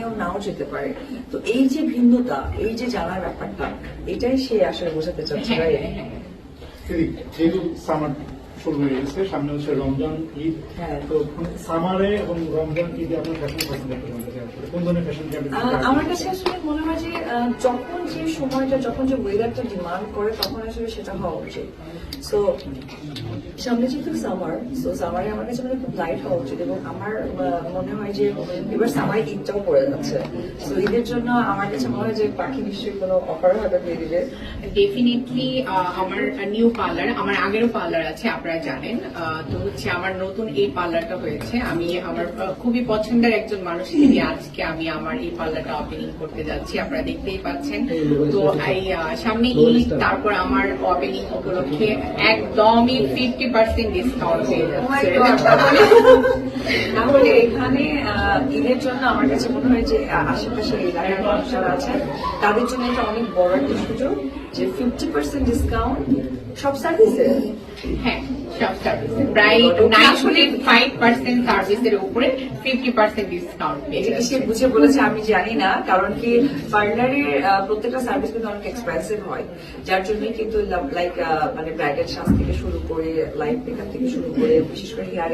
নিয়েও নাও যেতে পারে তো এই যে ভিন্নতা এই যে জানার ব্যাপারটা এটাই সে আসলে বোঝাতে চাচ্ছে হ্যাঁ? হ্যাঁ, হ্যাঁ। যেহেতু সামার শুরু হয়ে গেছে সামনে হচ্ছে রমজান ঈদ হ্যাঁ। তো সামারে এবং রমজান ঈদ আপনার ফ্যাশন পছন্দ আমার কাছে আসলে মনে হয় যে যখন যে সময়টা যখন যে ওয়েদারটা ডিমান্ড করে তখন আসলে সেটা হওয়া উচিত। সো সামনে যেহেতু সামার সো সামারে আমার কাছে মানে খুব লাইট হওয়া উচিত এবং আমার মনে হয় যে এবার সামার ঈদটাও পড়ে যাচ্ছে। সো ঈদের জন্য আমার কাছে মনে হয় যে পাখি নিশ্চয়ই কোনো অফার হয়তো দিয়ে দিবে। ডেফিনেটলি আমার নিউ পার্লার আমার আগেরও পার্লার আছে আপনারা জানেন। আহ, তো হচ্ছে আমার নতুন এই পার্লারটা হয়েছে। আমি আমার খুবই পছন্দের একজন মানুষকে নিয়ে আজকে আমি আমার এই পার্লারটা ওপেনিং করতে যাচ্ছি আপনারা দেখতেই পাচ্ছেন। তো এই সামনে ঈদ তারপর আমার ওপেনিং উপলক্ষে একদমই ফিফটি পার্সেন্ট ডিসকাউন্ট হয়ে Oh যাচ্ছে। এখানে ঈদের জন্য আমার কাছে মনে হয় যে আশেপাশে এলাকার মানুষ যারা আছেন তাদের জন্য এটা অনেক বড় একটা সুযোগ যে ফিফটি পার্সেন্ট ডিসকাউন্ট সব সার্ভিসে হ্যাঁ সব সার্ভিসে প্রায় নাইনটি ফাইভ পার্সেন্ট সার্ভিসের উপরে ফিফটি পার্সেন্ট ডিসকাউন্ট পেয়ে সে বুঝে বলেছে, আমি জানি না, কারণ কি পার্লারের প্রত্যেকটা সার্ভিস কিন্তু অনেক এক্সপেন্সিভ হয়। যার জন্য কিন্তু লাইক মানে ব্যাগের সাজ থেকে শুরু করে লাইফ মেকআপ থেকে শুরু করে, বিশেষ করে হেয়ার